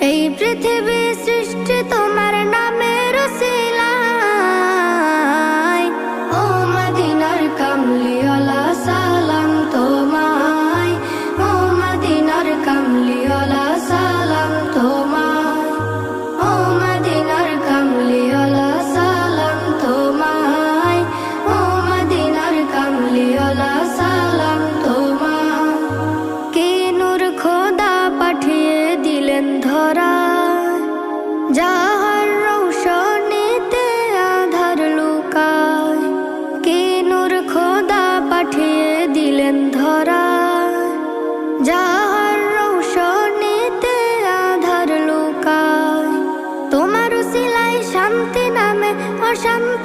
এই পৃথিবী সৃষ্টি দিলেন ধরা, যাহার রৌশনীতে আধার লুকায় কে নূর খোদা পাঠিয়ে দিলেন ধরা, যাহার রৌশনীতে আধার লুকায়। তোমার সিলাই শান্তি নামে অশান্ত